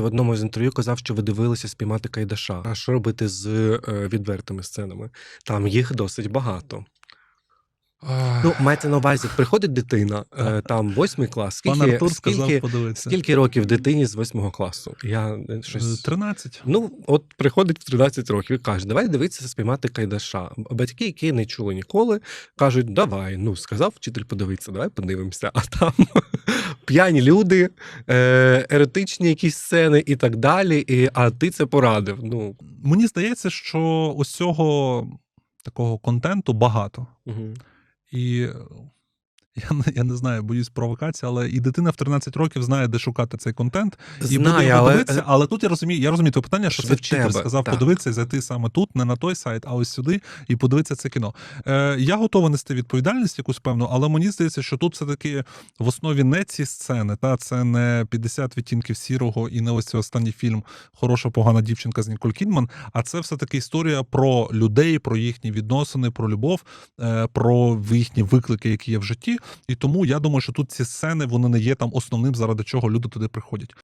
В одному з інтерв'ю казав, що ви дивилися спіймати Кайдаша. А що робити з е, відвертими сценами? Там їх досить багато. Ну, мається на увазі, приходить дитина, е, там восьмий клас. Пан Скільки, Артур сказав скільки, подивитися. скільки років дитині з восьмого класу? Я е, Е, щось. 13. Ну, от приходить в 13 років і каже, давай дивитися спіймати Кайдаша. Батьки, які не чули ніколи, кажуть, давай. Ну, сказав вчитель подивитися, давай подивимося. А там п'яні люди, е, еретичні якісь сцени і так далі. І, а ти це порадив. Ну, Мені здається, що ось цього такого контенту багато. угу. І я, не- я не знаю, боюсь провокації, але і дитина в 13 років знає, де шукати цей контент, і буде його але дивитися. Але тут я розумію, я розумію твоє питання, що це Швидше вчитель тебе, сказав так. подивитися і зайти саме тут, не на той сайт, а ось сюди, і подивитися це кіно. Е, я готовий нести відповідальність якусь певну, але мені здається, що тут все-таки в основі не ці сцени, та це не 50 відтінків сірого і не ось цей останній фільм Хороша погана дівчинка з Ніколь Кідман. А це все-таки історія про людей, про їхні відносини, про любов, е, про їхні виклики, які є в житті. І тому я думаю, що тут ці сцени вони не є там основним, заради чого люди туди приходять.